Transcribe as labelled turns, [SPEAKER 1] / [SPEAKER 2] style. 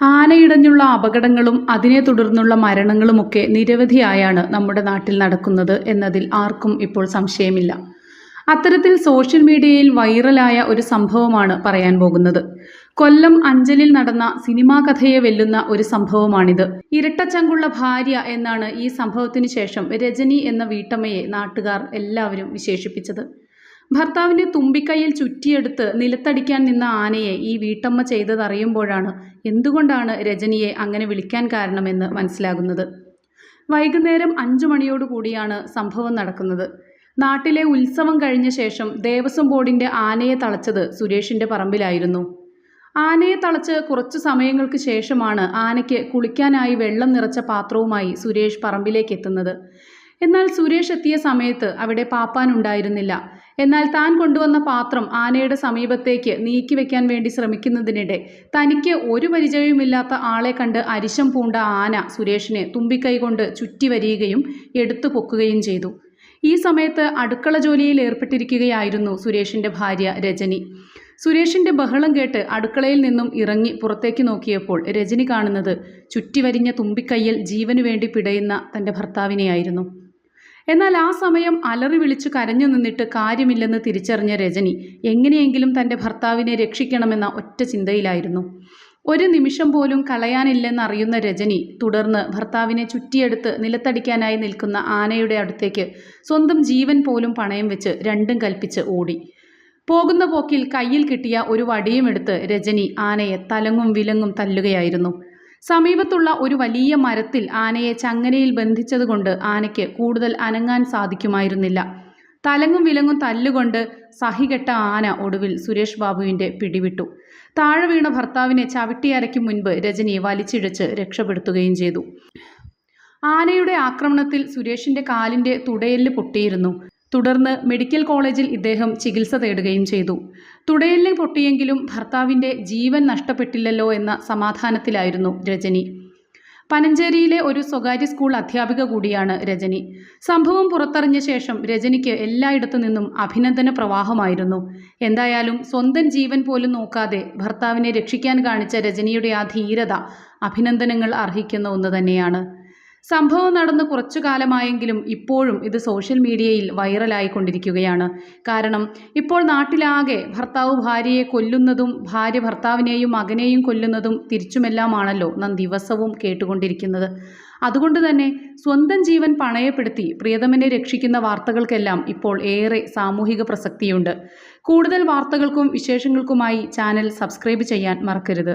[SPEAKER 1] ആനയിടഞ്ഞുള്ള അപകടങ്ങളും അതിനെ തുടർന്നുള്ള മരണങ്ങളുമൊക്കെ നിരവധിയായാണ് നമ്മുടെ നാട്ടിൽ നടക്കുന്നത് എന്നതിൽ ആർക്കും ഇപ്പോൾ സംശയമില്ല. അത്തരത്തിൽ സോഷ്യൽ മീഡിയയിൽ വൈറലായ ഒരു സംഭവമാണ് പറയാൻ പോകുന്നത്. കൊല്ലം അഞ്ചലിൽ നടന്ന സിനിമാ കഥയെ വെല്ലുന്ന ഒരു സംഭവമാണിത്. ഇരട്ടച്ചങ്കുള്ള ഭാര്യ എന്നാണ് ഈ സംഭവത്തിന് ശേഷം രജനി എന്ന വീട്ടമ്മയെ നാട്ടുകാർ എല്ലാവരും വിശേഷിപ്പിച്ചത്. ഭർത്താവിനെ തുമ്പിക്കൈയിൽ ചുറ്റിയെടുത്ത് നിലത്തടിക്കാൻ നിന്ന ആനയെ ഈ വീട്ടമ്മ ചെയ്തതറിയുമ്പോഴാണ് എന്തുകൊണ്ടാണ് രജനിയെ അങ്ങനെ വിളിക്കാൻ കാരണമെന്ന് മനസ്സിലാകുന്നത്. വൈകുന്നേരം അഞ്ചു മണിയോടുകൂടിയാണ് സംഭവം നടക്കുന്നത്. നാട്ടിലെ ഉത്സവം കഴിഞ്ഞ ശേഷം ദേവസ്വം ബോർഡിന്റെ ആനയെ തളച്ചത് സുരേഷിന്റെ പറമ്പിലായിരുന്നു. ആനയെ തളച്ച് കുറച്ചു സമയങ്ങൾക്ക് ശേഷമാണ് ആനയ്ക്ക് കുളിക്കാനായി വെള്ളം നിറച്ച പാത്രവുമായി സുരേഷ് പറമ്പിലേക്ക് എത്തുന്നത് എന്നാൽ സുരേഷ് എത്തിയ സമയത്ത് അവിടെ പാപ്പാൻ ഉണ്ടായിരുന്നില്ല. എന്നാൽ താൻ കൊണ്ടുവന്ന പാത്രം ആനയുടെ സമീപത്തേക്ക് നീക്കി വെക്കാൻ വേണ്ടി ശ്രമിക്കുന്നതിനിടെ തനിക്ക് ഒരു പരിചയവുമില്ലാത്ത ആളെ കണ്ട് അരിശം പൂണ്ട ആന സുരേഷിനെ തുമ്പിക്കൈ കൊണ്ട് ചുറ്റി വരികയും എടുത്തു പൊക്കുകയും ചെയ്തു. ഈ സമയത്ത് അടുക്കള ജോലിയിൽ ഏർപ്പെട്ടിരിക്കുകയായിരുന്നു സുരേഷിന്റെ ഭാര്യ രജനി. സുരേഷിന്റെ ബഹളം കേട്ട് അടുക്കളയിൽ നിന്നും ഇറങ്ങി പുറത്തേക്ക് നോക്കിയപ്പോൾ രജനി കാണുന്നത് ചുറ്റിവരിഞ്ഞ തുമ്പിക്കൈയിൽ ജീവനു വേണ്ടി പിടയുന്ന തന്റെ ഭർത്താവിനെയായിരുന്നു. എന്നാൽ ആ സമയം അലറി വിളിച്ചു കരഞ്ഞു നിന്നിട്ട് കാര്യമില്ലെന്ന് തിരിച്ചറിഞ്ഞ രജനി എങ്ങനെയെങ്കിലും തന്റെ ഭർത്താവിനെ രക്ഷിക്കണമെന്ന ഒറ്റ ചിന്തയിലായിരുന്നു. ഒരു നിമിഷം പോലും കളയാനില്ലെന്നറിയുന്ന രജനി തുടർന്ന് ഭർത്താവിനെ ചുറ്റിയെടുത്ത് നിലത്തടിക്കാനായി നിൽക്കുന്ന ആനയുടെ അടുത്തേക്ക് സ്വന്തം ജീവൻ പോലും പണയം വെച്ച് രണ്ടും കൽപ്പിച്ച് ഓടി. പോകുന്ന പോക്കിൽ കയ്യിൽ കിട്ടിയ ഒരു വടിയും എടുത്ത് രജനി ആനയെ തലങ്ങും വിലങ്ങും തല്ലുകയായിരുന്നു. സമീപത്തുള്ള ഒരു വലിയ മരത്തിൽ ആനയെ ചങ്ങനയിൽ ബന്ധിച്ചതുകൊണ്ട് ആനയ്ക്ക് കൂടുതൽ അനങ്ങാൻ സാധിക്കുമായിരുന്നില്ല. തലങ്ങും വിലങ്ങും തല്ലുകൊണ്ട് സഹികെട്ട ആന ഒടുവിൽ സുരേഷ് ബാബുവിന്റെ പിടിവിട്ടു. താഴെ വീണ ഭർത്താവിനെ ചവിട്ടിയരയ്ക്കും മുൻപ് രജനി വലിച്ചിഴച്ച് രക്ഷപ്പെടുത്തുകയും ചെയ്തു. ആനയുടെ ആക്രമണത്തിൽ സുരേഷിന്റെ കാലിന്റെ തുടയെല്ല് പൊട്ടിയിരുന്നു. തുടർന്ന് മെഡിക്കൽ കോളേജിൽ ഇദ്ദേഹം ചികിത്സ തേടുകയും ചെയ്തു. തുടയെല്ല് പൊട്ടിയെങ്കിലും ഭർത്താവിന്റെ ജീവൻ നഷ്ടപ്പെട്ടില്ലല്ലോ എന്ന സമാധാനത്തിലായിരുന്നു രജനി. പനഞ്ചേരിയിലെ ഒരു സ്വകാര്യ സ്കൂൾ അധ്യാപിക കൂടിയാണ് രജനി. സംഭവം പുറത്തറിഞ്ഞ ശേഷം രജനിക്ക് എല്ലായിടത്തു നിന്നും അഭിനന്ദന പ്രവാഹമായിരുന്നു. എന്തായാലും സ്വന്തം ജീവൻ പോലും നോക്കാതെ ഭർത്താവിനെ രക്ഷിക്കാൻ കാണിച്ച രജനിയുടെ ആ ധീരത അഭിനന്ദനങ്ങൾ അർഹിക്കുന്ന ഒന്ന് തന്നെയാണ്. സംഭവം നടന്ന് കുറച്ചു കാലമായെങ്കിലും ഇപ്പോഴും ഇത് സോഷ്യൽ മീഡിയയിൽ വൈറലായിക്കൊണ്ടിരിക്കുകയാണ്. കാരണം ഇപ്പോൾ നാട്ടിലാകെ ഭർത്താവ് ഭാര്യയെ കൊല്ലുന്നതും ഭാര്യ ഭർത്താവിനെയും മകനെയും കൊല്ലുന്നതും തിരിച്ചുമെല്ലാമാണല്ലോ നാം ദിവസവും കേട്ടുകൊണ്ടിരിക്കുന്നത്. അതുകൊണ്ട് തന്നെ സ്വന്തം ജീവൻ പണയപ്പെടുത്തി പ്രിയതമനെ രക്ഷിക്കുന്ന വാർത്തകൾക്കെല്ലാം ഇപ്പോൾ ഏറെ സാമൂഹിക പ്രസക്തിയുണ്ട്. കൂടുതൽ വാർത്തകൾക്കും വിശേഷങ്ങൾക്കുമായി ചാനൽ സബ്സ്ക്രൈബ് ചെയ്യാൻ മറക്കരുത്.